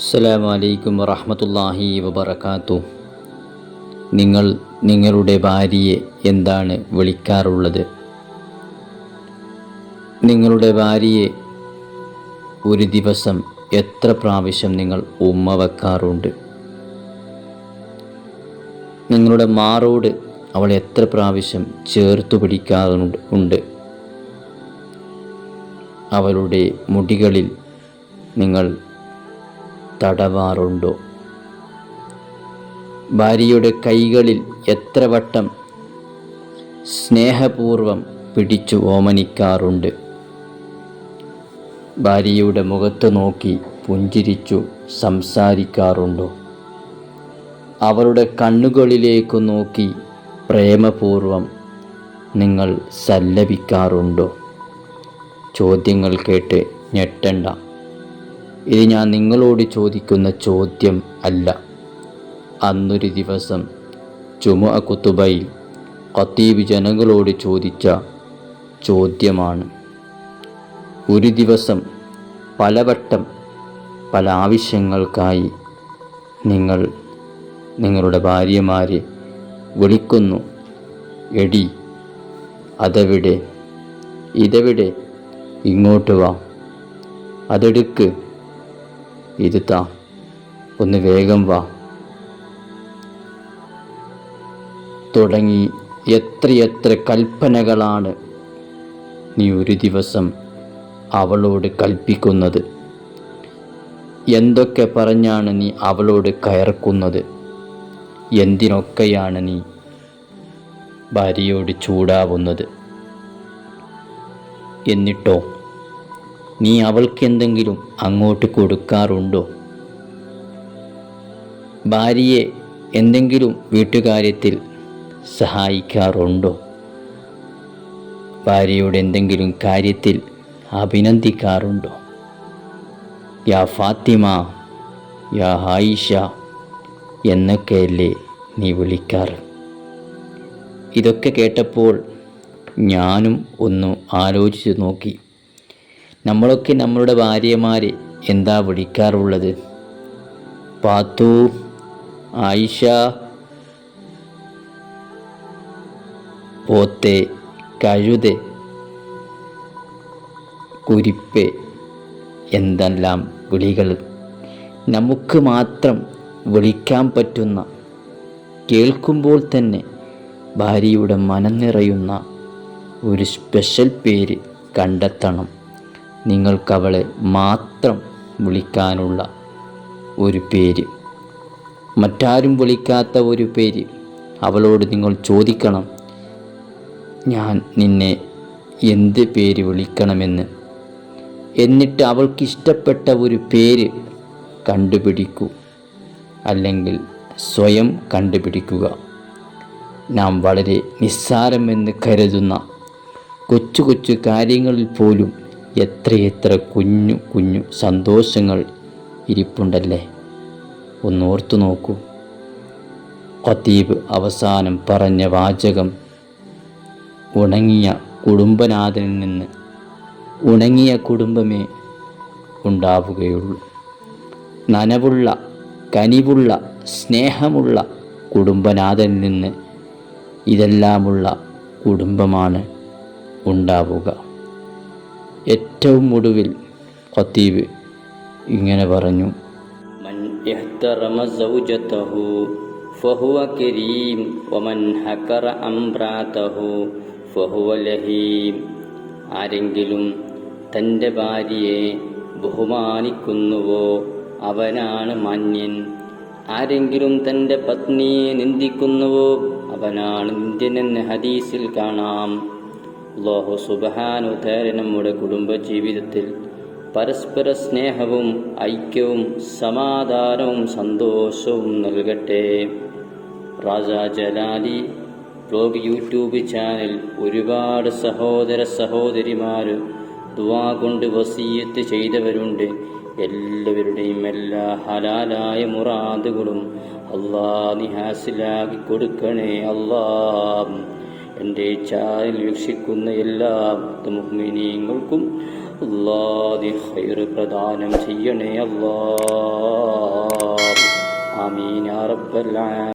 അസ്സലാമു അലൈക്കും വറഹ്മത്തുള്ളാഹി വബറകാതു നിങ്ങൾ നിങ്ങളുടെ ഭാര്യയെ എന്താണ് വിളിക്കാറുള്ളത്? നിങ്ങളുടെ ഭാര്യയെ ഒരു ദിവസം എത്ര പ്രാവശ്യം നിങ്ങൾ ഉമ്മ വെക്കാറുണ്ട്? നിങ്ങളുടെ മാറോട് അവൾ എത്ര പ്രാവശ്യം ചേർത്തു പിടിക്കാറുണ്ട് അവളുടെ മുടികളിൽ നിങ്ങൾ തടവാറുണ്ടോ? ഭാര്യയുടെ കൈകളിൽ എത്ര വട്ടം സ്നേഹപൂർവം പിടിച്ചു ഓമനിക്കാറുണ്ട്? ഭാര്യയുടെ മുഖത്ത് നോക്കി പുഞ്ചിരിച്ചു സംസാരിക്കാറുണ്ടോ? അവരുടെ കണ്ണുകളിലേക്ക് നോക്കി പ്രേമപൂർവം നിങ്ങൾ സല്ലപിക്കാറുണ്ടോ? ചോദ്യങ്ങൾ കേട്ട് ഞെട്ടണ്ട. ഇത് ഞാൻ നിങ്ങളോട് ചോദിക്കുന്ന ചോദ്യം അല്ല. അന്നൊരു ദിവസം ചുമ കുത്തുബയിൽ ഖത്തീബ് ജനങ്ങളോട് ചോദിച്ച ചോദ്യമാണ്. ഒരു ദിവസം പലവട്ടം പല ആവശ്യങ്ങൾക്കായി നിങ്ങൾ നിങ്ങളുടെ ഭാര്യമാരെ വിളിക്കുന്നു. എടി അതവിടെ ഇതെവിടെ ഇങ്ങോട്ട് വാ അതെടുക്ക്. ഇത് താ ഒന്ന് വേഗം വാ. തുടങ്ങി എത്രയെത്ര കൽപ്പനകളാണ് നീ ഒരു ദിവസം അവളോട് കൽപ്പിക്കുന്നത്. എന്തൊക്കെ പറഞ്ഞാണ് നീ അവളോട് കയർക്കുന്നത്? എന്തിനൊക്കെയാണ് നീ ഭാര്യയോട് ചൂടാവുന്നത്? എന്നിട്ടോ? നീ അവൾക്ക് എന്തെങ്കിലും അങ്ങോട്ട് കൊടുക്കാറുണ്ടോ? ഭാര്യയെ എന്തെങ്കിലും വീട്ടുകാര്യത്തിൽ സഹായിക്കാറുണ്ടോ? ഭാര്യയുടെ എന്തെങ്കിലും കാര്യത്തിൽ അഭിനന്ദിക്കാറുണ്ടോ? യാ ഫാത്തിമ യാ ഹായിഷ എന്നൊക്കെയല്ലേ നീ വിളിക്കാറ്? ഇതൊക്കെ കേട്ടപ്പോൾ ഞാനും ഒന്ന് ആലോചിച്ച് നോക്കി. നമ്മളൊക്കെ നമ്മളുടെ ഭാര്യമാരെ എന്താ വിളിക്കാറുള്ളത്? പാത്തു ആയിഷ പോത്തെ കഴുതെ കുരിപ്പ് എന്തെല്ലാം വിളികൾ? നമുക്ക് മാത്രം വിളിക്കാൻ പറ്റുന്ന കേൾക്കുമ്പോൾ തന്നെ ഭാര്യയുടെ മനം നിറയുന്ന ഒരു സ്പെഷ്യൽ പേര് കണ്ടെത്തണം. നിങ്ങൾക്കവളെ മാത്രം വിളിക്കാനുള്ള ഒരു പേര്. മറ്റാരും വിളിക്കാത്ത ഒരു പേര്. അവളോട് നിങ്ങൾ ചോദിക്കണം ഞാൻ നിന്നെ എന്ത് പേര് വിളിക്കണമെന്ന്. എന്നിട്ട് അവൾക്ക് ഇഷ്ടപ്പെട്ട ഒരു പേര് കണ്ടുപിടിക്കൂ. അല്ലെങ്കിൽ സ്വയം കണ്ടുപിടിക്കുക. നാം വളരെ നിസ്സാരമെന്ന് കരുതുന്ന കൊച്ചു കൊച്ചു കാര്യങ്ങളിൽ പോലും എത്രയെത്ര കുഞ്ഞു കുഞ്ഞു സന്തോഷങ്ങൾ ഇരിപ്പുണ്ടല്ലേ? ഒന്നോർത്തു നോക്കൂ. ഖത്തീബ് അവസാനം പറഞ്ഞ വാചകം ഉണങ്ങിയ കുടുംബനാഥനിൽ നിന്ന് ഉണങ്ങിയ കുടുംബമേ ഉണ്ടാവുകയുള്ളൂ. നനവുള്ള കനിവുള്ള സ്നേഹമുള്ള കുടുംബനാഥനിൽ നിന്ന് ഇതെല്ലാമുള്ള കുടുംബമാണ് ഉണ്ടാവുക. ഏറ്റവും ഒടുവിൽ ഖത്തീബ് ഇങ്ങനെ പറഞ്ഞു. ആരെങ്കിലും തന്റെ ഭാര്യയെ ബഹുമാനിക്കുന്നുവോ? അവനാണ് മാന്യൻ. ആരെങ്കിലും തന്റെ പത്നിയെ നിന്ദിക്കുന്നുവോ? അവനാണ് നിന്ദ്യനെന്ന് ഹദീസിൽ കാണാം. അള്ളാഹു സുബഹാനുധാര നമ്മുടെ കുടുംബജീവിതത്തിൽ പരസ്പര സ്നേഹവും ഐക്യവും സമാധാനവും സന്തോഷവും നൽകട്ടെ. Raja Jalali blog YouTube channel ഒരുപാട് സഹോദര സഹോദരിമാർ ദുവാ കൊണ്ട് വസീയത്ത് ചെയ്തവരുണ്ട്. എല്ലാവരുടെയും എല്ലാ ഹലാലായ മുറാദുകളും അള്ളാ നീ ഹാസിലാക്കി കൊടുക്കണേ. അള്ളാ എന്റെ ചാനൽ വീക്ഷിക്കുന്ന എല്ലാ മുഗ്മിനീങ്ങൾക്കും അള്ളാദി ഹൈർ പ്രദാനം ചെയ്യണേ അള്ളാ ആമീൻ റബ്ബൽ